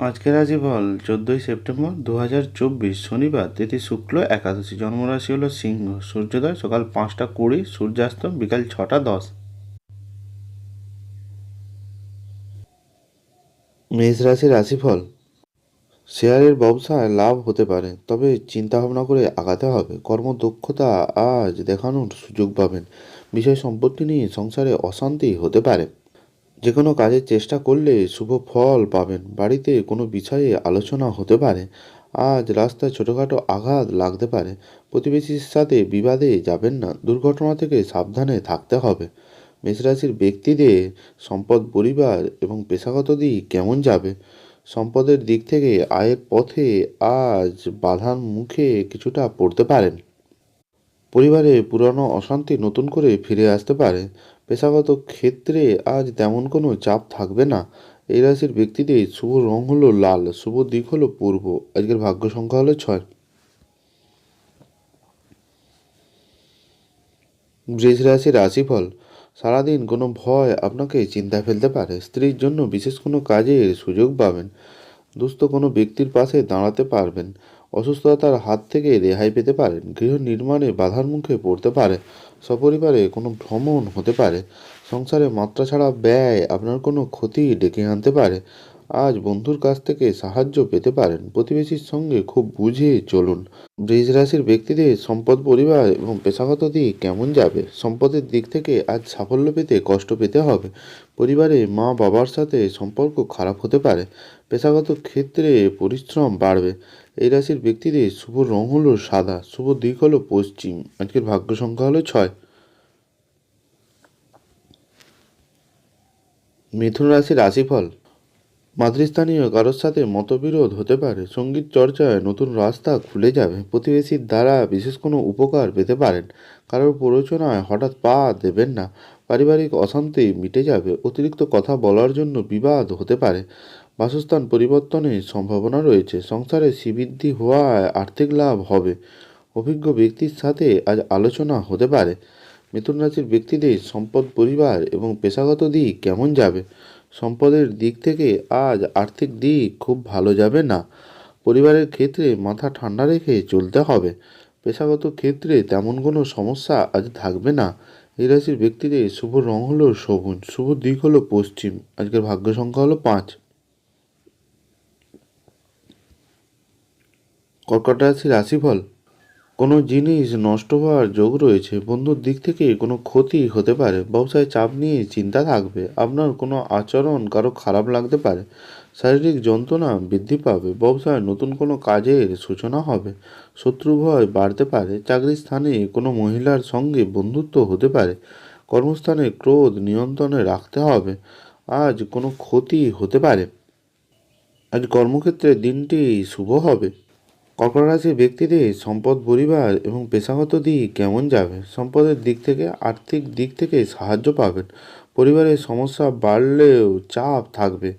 আজকের রাশিফল চোদ্দোই সেপ্টেম্বর দু হাজার চব্বিশ শনিবার, তিথি শুক্ল, একাদশী জন্মরাশি হলো সিংহ, সূর্যোদয় সকাল পাঁচটা কুড়ি, সূর্যাস্ত বিকাল ছটা দশ। মেষ রাশির রাশিফল, শেয়ারের ব্যবসায় লাভ হতে পারে, তবে চিন্তা ভাবনা করে আগাতে হবে। কর্মদক্ষতা আজ দেখানোর সুযোগ পাবেন। বিষয় সম্পত্তি নিয়ে সংসারে অশান্তি হতে পারে। যে কোনো কাজের চেষ্টা করলে শুভ ফল পাবেন। বাড়িতে কোনো বিষয়ে আলোচনা হতে পারে। আজ রাস্তায় ছোটোখাটো আঘাত লাগতে পারে। প্রতিবেশীর সাথে বিবাদে যাবেন না। দুর্ঘটনা থেকে সাবধানে থাকতে হবে। মেষরাশির ব্যক্তিদের সম্পদ, পরিবার এবং পেশাগত দিক কেমন যাবে? সম্পদের দিক থেকে আয়ের পথে আজ বাধার মুখে কিছুটা পড়তে পারেন। পরিবারে পুরানো অশান্তি নতুন করে ফিরে আসতে পারে। পেশাগত ক্ষেত্রে আজ তেমন কোনো চাপ থাকবে না। এই রাশির ব্যক্তিদের শুভ রং হলো লাল, শুভ দিক হলো পূর্ব। আজকের ভাগ্য সংখ্যা হলো ছয়। বৃষ রাশির রাশিফল, সারাদিন কোনো ভয় আপনাকে চিন্তা ফেলতে পারে। স্ত্রীর জন্য বিশেষ কোনো কাজের সুযোগ পাবেন। দুস্থ কোনো ব্যক্তির পাশে দাঁড়াতে পারবেন। অসুস্থতার হাত থেকে রেহাই পেতে পারেন গৃহ নির্মাণে বাধার মুখে পড়তে পারে। সপরিবারে কোনো ভ্রমণ হতে পারে। সংসারে মাত্রা ছাড়া ব্যয় আপনার কোনো ক্ষতি ডেকে আনতে পারে। আজ বন্ধুর কাছ থেকে সাহায্য পেতে পারেন। প্রতিবেশীর সঙ্গে খুব বুঝে চলুন। বৃষ রাশির ব্যক্তিদের সম্পদ পরিবার এবং পেশাগত দিক কেমন যাবে? সম্পদের দিক থেকে আজ সাফল্য পেতে কষ্ট পেতে হবে। পরিবারে মা বাবার সাথে সম্পর্ক খারাপ হতে পারে। পেশাগত ক্ষেত্রে পরিশ্রম বাড়বে। এই রাশির ব্যক্তিদের শুভ রং হলো সাদা, শুভ দিক হলো পশ্চিম। আজকের ভাগ্য সংখ্যা হলো ছয়। মিথুন রাশির রাশিফল। মাতৃস্থানীয় কারোর সাথে মতবিরোধ হতে পারে, সংগীত চর্চায় নতুন রাস্তা খুলে যাবে, প্রতিবেশীর দ্বারা বিশেষ কোনো উপকার পেতে পারেন, কারোর প্ররোচনায় হঠাৎ পা দেবেন না, পারিবারিক অশান্তি মিটে যাবে, অতিরিক্ত কথা বলার জন্য বিবাদ হতে পারে বাসস্থান পরিবর্তনের সম্ভাবনা রয়েছে। সংসারে শ্রীবৃদ্ধি হওয়ায় আর্থিক লাভ হবে। অভিজ্ঞ ব্যক্তির সাথে আজ আলোচনা হতে পারে। মিথুন রাশির ব্যক্তিদের সম্পদ পরিবার এবং পেশাগত দিক কেমন যাবে? সম্পদের দিক থেকে আজ আর্থিক দিক খুব ভালো যাবে না। পরিবারের ক্ষেত্রে মাথা ঠান্ডা রেখে চলতে হবে। পেশাগত ক্ষেত্রে তেমন কোনো সমস্যা আজ থাকবে না। এই রাশির ব্যক্তিদের শুভ রং হলো সবুজ, শুভ দিক হলো পশ্চিম। আজকের ভাগ্য সংখ্যা হলো পাঁচ। কর্কট রাশির রাশিফল, কোনো জিনিস নষ্ট হওয়ার যোগ রয়েছে। বন্ধুর দিক থেকে কোনো ক্ষতি হতে পারে। ব্যবসায় চাপ নিয়ে চিন্তা থাকবে। আপনার কোনো আচরণ কারও খারাপ লাগতে পারে। শারীরিক যন্ত্রণা বৃদ্ধি পাবে। ব্যবসায় নতুন কোনো কাজের সূচনা হবে। শত্রু ভয় বাড়তে পারে। চাকরির স্থানে কোনো মহিলার সঙ্গে বন্ধুত্ব হতে পারে। কর্মস্থানে ক্রোধ নিয়ন্ত্রণে রাখতে হবে। আজ কোনো ক্ষতি হতে পারে। আজ কর্মক্ষেত্রে দিনটি শুভ হবে। কর্কট রাশির ব্যক্তিদের সম্পদ, পরিবার এবং পেশাগত দিক কেমন যাবে? সম্পদের দিক থেকে, আর্থিক দিক থেকে সাহায্য পাবেন। পরিবারের সমস্যা বাড়লেও চাপ থাকবে।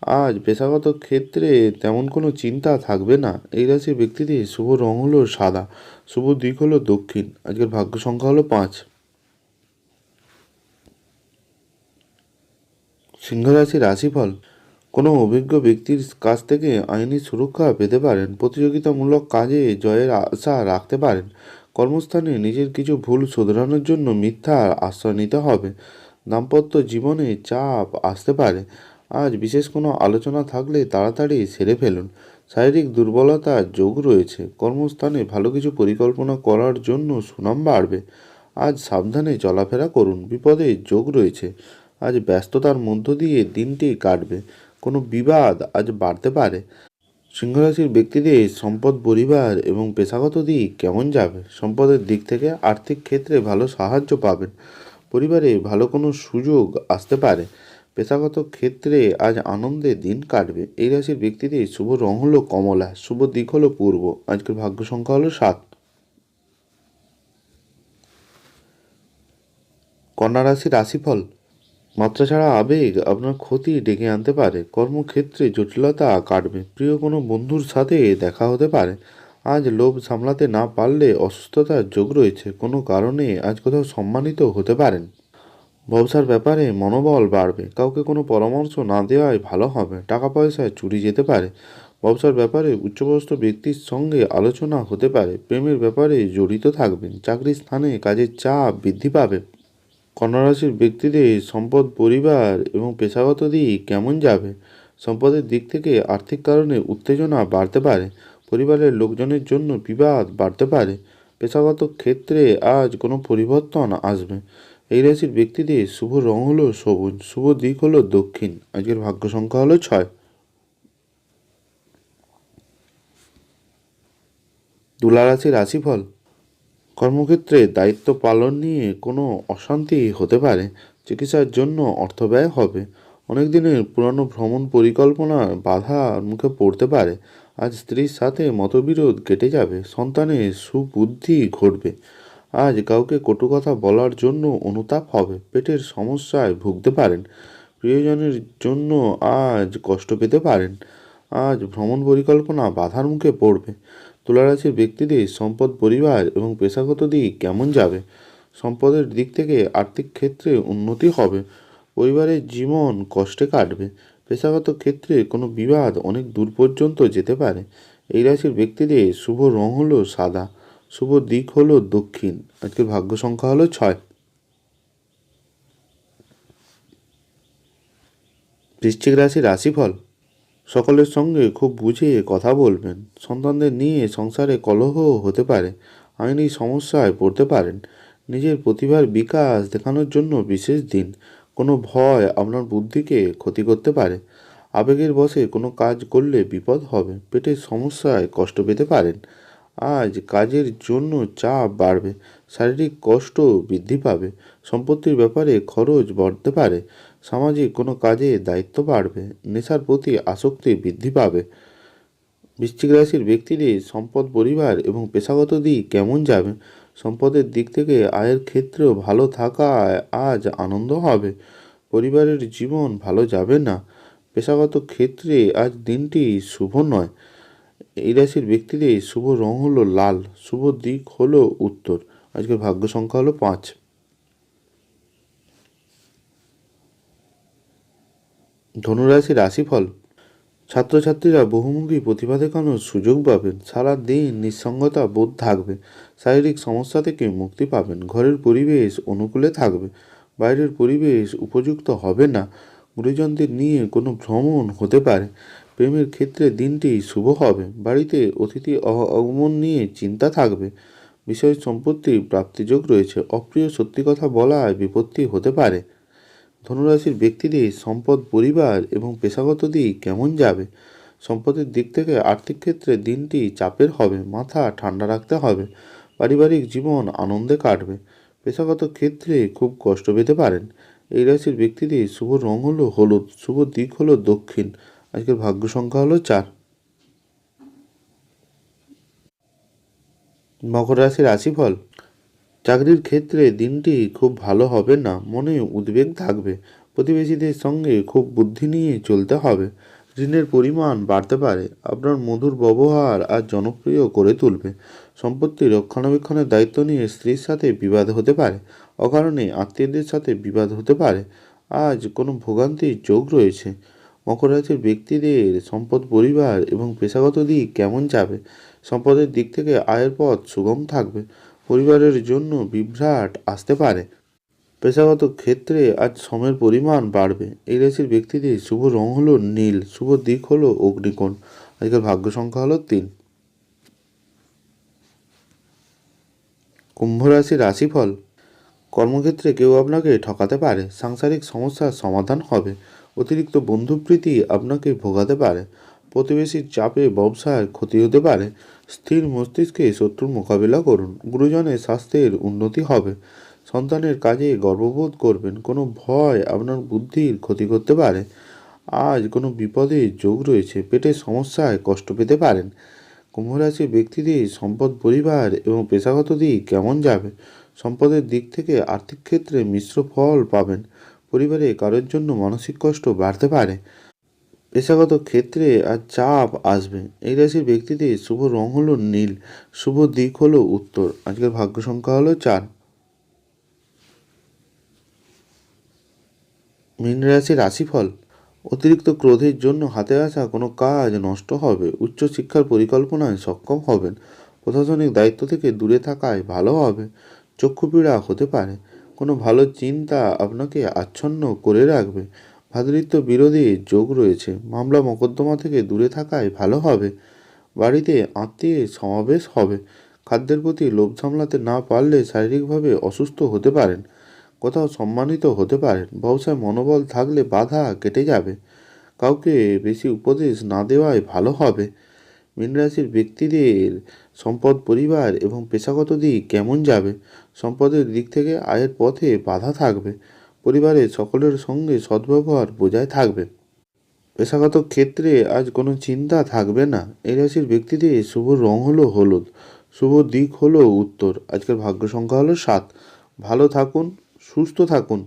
আজ পেশাগত ক্ষেত্রে তেমন কোনো চিন্তা থাকবে না। এই রাশির ব্যক্তিদের শুভ রং হলো সাদা, শুভ দিক হলো দক্ষিণ। আজকের ভাগ্য সংখ্যা হলো পাঁচ। সিংহ রাশির রাশিফল কোনো অভিজ্ঞ ব্যক্তির কাছ থেকে আইনি সুরক্ষা পেতে পারেন, প্রতিযোগিতামূলক কাজে জয়ের আশা রাখতে পারেন। কর্মস্থানে নিজের কিছু ভুল শোধরানোর জন্য মিথ্যার আশ্রয় নিতে হবে। দাম্পত্য জীবনে চাপ আসতে পারে। আজ বিশেষ কোনো আলোচনা থাকলে তাড়াতাড়ি সেরে ফেলুন। শারীরিক দুর্বলতার যোগ রয়েছে। কর্মস্থানে ভালো কিছু পরিকল্পনা করার জন্য সুনাম বাড়বে। আজ সাবধানে চলাফেরা করুন। বিপদে যোগ রয়েছে। আজ ব্যস্ততার মধ্য দিয়ে দিনটি কাটবে। কোনো বিবাদ আজ বাড়তে পারে? সিংহরাশির ব্যক্তিদের সম্পদ পরিবার এবং পেশাগত দিক কেমন যাবে? সম্পদের দিক থেকে আর্থিক ক্ষেত্রে ভালো সাহায্য পাবেন। পরিবারে ভালো কোনো সুযোগ আসতে পারে। পেশাগত ক্ষেত্রে আজ আনন্দে দিন কাটবে। এই রাশির ব্যক্তিদের শুভ রং হলো কমলা, শুভ দিক হলো পূর্ব। আজকের ভাগ্য সংখ্যা হলো সাত। কন্যা রাশির রাশিফল মাত্রা ছাড়া আবেগ আপনার ক্ষতি ডেকে আনতে পারে। কর্মক্ষেত্রে জটিলতা কাটবে। প্রিয় কোনো বন্ধুর সাথে দেখা হতে পারে। আজ লোভ সামলাতে না পারলে অসুস্থতার যোগ রয়েছে। কোনো কারণে আজ কোথাও সম্মানিত হতে পারেন। ব্যবসার ব্যাপারে মনোবল বাড়বে। কাউকে কোনো পরামর্শ না দেওয়াই ভালো হবে। টাকা পয়সা চুরি যেতে পারে। ব্যবসার ব্যাপারে উচ্চপদস্থ ব্যক্তির সঙ্গে আলোচনা হতে পারে। প্রেমের ব্যাপারে জড়িত থাকবেন। চাকরির স্থানে কাজের চাপ বৃদ্ধি পাবে। কন্যারাশির ব্যক্তিদের সম্পদ, পরিবার এবং পেশাগত দিক কেমন যাবে? সম্পদের দিক থেকে আর্থিক কারণে উত্তেজনা বাড়তে পারে। পরিবারের লোকজনের জন্য বিবাদ বাড়তে পারে। পেশাগত ক্ষেত্রে আজ কোনো পরিবর্তন আসবে। এই রাশির ব্যক্তিদের শুভ রং হলো সবুজ, শুভ দিক হলো দক্ষিণ। আজকের ভাগ্য সংখ্যা হলো ছয়। তুলা রাশির রাশিফল কর্মক্ষেত্রে দায়িত্ব পালন নিয়ে কোনো অশান্তি হতে পারে, চিকিৎসার জন্য অর্থ ব্যয় হবে। অনেক দিনের পুরানো ভ্রমণ পরিকল্পনার বাধার মুখে পড়তে পারে। আজ স্ত্রীর সাথে মতবিরোধ কেটে যাবে, সন্তানের সুবুদ্ধি ঘটবে। আজ কাউকে কটু কথা বলার জন্য অনুতাপ হবে, পেটের সমস্যায় ভুগতে পারেন। প্রিয়জনের জন্য আজ কষ্ট পেতে পারেন। আজ ভ্রমণ পরিকল্পনা বাধার মুখে পড়বে। তুলারাশির ব্যক্তিদের সম্পদ, পরিবার এবং পেশাগত দিক কেমন যাবে? সম্পদের দিক থেকে আর্থিক ক্ষেত্রে উন্নতি হবে। পরিবারের জীবন কষ্টে কাটবে। পেশাগত ক্ষেত্রে কোনো বিবাদ অনেক দূর পর্যন্ত যেতে পারে। এই রাশির ব্যক্তিদের শুভ রং হলো সাদা, শুভ দিক হলো দক্ষিণ। আজকের ভাগ্য সংখ্যা হলো ছয়। বৃশ্চিক রাশির রাশিফল সকলের সঙ্গে খুব বুঝিয়ে কথা বলবেন। সন্তানদের নিয়ে সংসারে কলহ হতে পারে, আইনি সমস্যায় পড়তে পারেন। নিজের প্রতিভার বিকাশ দেখানোর জন্য বিশেষ দিন। কোনো ভয় আপনার বুদ্ধিকে ক্ষতি করতে পারে। আবেগের বশে কোনো কাজ করলে বিপদ হবে। পেটের সমস্যায় কষ্ট পেতে পারেন। আজ কাজের জন্য চাপ বাড়বে। শারীরিক কষ্ট বৃদ্ধি পাবে। সম্পত্তির ব্যাপারে খরচ বাড়তে পারে। সামাজিক কোনো কাজে দায়িত্ব বাড়বে, নেশার প্রতি আসক্তি বৃদ্ধি পাবে। বৃশ্চিক রাশির ব্যক্তিদের সম্পদ পরিবার এবং পেশাগত দিক কেমন যাবে? সম্পদের দিক থেকে আয়ের ক্ষেত্রেও ভালো থাকায় আজ আনন্দ হবে। পরিবারের জীবন ভালো যাবে না। পেশাগত ক্ষেত্রে আজ দিনটি শুভ নয়। এই রাশির ব্যক্তিদের শুভ রং হলো লাল, শুভ দিক হলো উত্তর। আজকের ভাগ্য সংখ্যা হলো পাঁচ। ধনুরাশি রাশিফল। ছাত্রছাত্রীরা বহুমুখী প্রতিভা দেখানোর সুযোগ পাবেন। সারা দিন নিঃসঙ্গতা বোধ থাকবে। শারীরিক সমস্যা থেকে মুক্তি পাবেন। ঘরের পরিবেশ অনুকূলে থাকবে। বাইরের পরিবেশ উপযুক্ত হবে না। গুরুজনদের নিয়ে কোনো ভ্রমণ হতে পারে। প্রেমের ক্ষেত্রে দিনটি শুভ হবে। বাড়িতে অতিথি আগমন নিয়ে চিন্তা থাকবে। বিষয় সম্পত্তির প্রাপ্তিযোগ রয়েছে। অপ্রিয় সত্যি কথা বলায় বিপত্তি হতে পারে। ধনুরাশির ব্যক্তিদের সম্পদ, পরিবার এবং পেশাগত দিক কেমন যাবে? সম্পদের দিক থেকে আর্থিক ক্ষেত্রে দিনটি চাপের হবে, মাথা ঠান্ডা রাখতে হবে, পারিবারিক জীবন আনন্দে কাটবে, পেশাগত ক্ষেত্রে খুব কষ্ট পেতে পারেন। এই রাশির ব্যক্তিদের শুভ রং হলো হলুদ, শুভ দিক হলো দক্ষিণ। আজকের ভাগ্য সংখ্যা হলো চার। মকর রাশির রাশিফল চাকরির ক্ষেত্রে দিনটি খুব ভালো হবে না, মনে উদ্বেগ থাকবে। প্রতিবেশীদের সঙ্গে খুব বুদ্ধি নিয়ে চলতে হবে। ঋণের পরিমাণ বাড়তে পারে, আপনার মধুর ব্যবহার আর জনপ্রিয় করে তুলবে। সম্পত্তি রক্ষণাবেক্ষণের দায়িত্ব নিয়ে স্ত্রীর সাথে বিবাদ হতে পারে, অকারণে আত্মীয়দের সাথে বিবাদ হতে পারে। আজ কোনো ভোগান্তির যোগ রয়েছে। মকর রাশির ব্যক্তিদের সম্পদ পরিবার এবং পেশাগত দিক কেমন যাবে? সম্পদের দিক থেকে আয়ের পথ সুগম থাকবে। পরিবারের জন্য বিভ্রাট আসতে পারে। পেশাগত ক্ষেত্রে আজ সময়ের পরিমাণ বাড়বে। এই রাশির ব্যক্তিদের শুভ রং হলো নীল, শুভ দিক হলো অগ্নিকোণ। আজকের ভাগ্য সংখ্যা হলো তিন। কুম্ভ রাশির রাশিফল। কর্মক্ষেত্রে কেউ আপনাকে ঠকাতে পারে। সাংসারিক সমস্যার সমাধান হবে। অতিরিক্ত বন্ধুপ্রীতি আপনাকে ভোগাতে পারে। প্রতিবেশীর চাপে ব্যবসায় ক্ষতি হতে পারে। স্থির মস্তিষ্কে শত্রুর মোকাবিলা করুন। গুরুজনের স্বাস্থ্যের উন্নতি হবে। সন্তানের কাজে গর্ববোধ করবেন। কোনো ভয় আপনার বুদ্ধির ক্ষতি করতে পারে। আজ কোনো বিপদে যোগ রয়েছে। পেটের সমস্যায় কষ্ট পেতে পারেন। কুম্ভরাশির ব্যক্তিদের সম্পদ পরিবার এবং পেশাগত দিক কেমন যাবে? সম্পদের দিক থেকে আর্থিক ক্ষেত্রে মিশ্র ফল পাবেন। পরিবারে কারোর জন্য মানসিক কষ্ট বাড়তে পারে। পেশাগত ক্ষেত্রে আর চাপ আসবে। এই রাশির ব্যক্তিদের শুভ রং হলো নীল, শুভ দিক হলো উত্তর। আজকের ভাগ্য সংখ্যা হলো চার। মীন রাশির রাশিফল, অতিরিক্ত ক্রোধের জন্য হাতে আসা কোনো কাজ নষ্ট হবে, উচ্চশিক্ষার পরিকল্পনায় সক্ষম হবেন, প্রশাসনিক দায়িত্ব থেকে দূরে থাকায় ভালো হবে চক্ষুপীড়া হতে পারে, কোনো ভালো চিন্তা আপনাকে আচ্ছন্ন করে রাখবে ভাতৃত্ব বিরোধী যোগ রয়েছে। মামলা মোকদ্দমা থেকে দূরে থাকায় ভালো হবে। বাড়িতে আত্মীয়ের সমাবেশ হবে। খাদ্যের প্রতি লোভ সামলাতে না পারলে শারীরিকভাবে অসুস্থ হতে পারেন, কোথাও সম্মানিত হতে পারেন। ব্যবসায় মনোবল থাকলে বাধা কেটে যাবে। কাউকে বেশি উপদেশ না দেওয়াই ভালো হবে। মীন রাশির ব্যক্তিদের সম্পদ পরিবার এবং পেশাগত দিক কেমন যাবে? সম্পদের দিক থেকে আয়ের পথে বাধা থাকবে। পরিবারের সকলের সঙ্গে সদ্ব্যবহার বজায় থাকবে। পেশাগত ক্ষেত্রে আজ কোনো চিন্তা থাকবে না। এই রাশির ব্যক্তিদের শুভ রং হলো হলুদ, শুভ দিক হলো উত্তর। আজকের ভাগ্য সংখ্যা হলো সাত। ভালো থাকুন, সুস্থ থাকুন।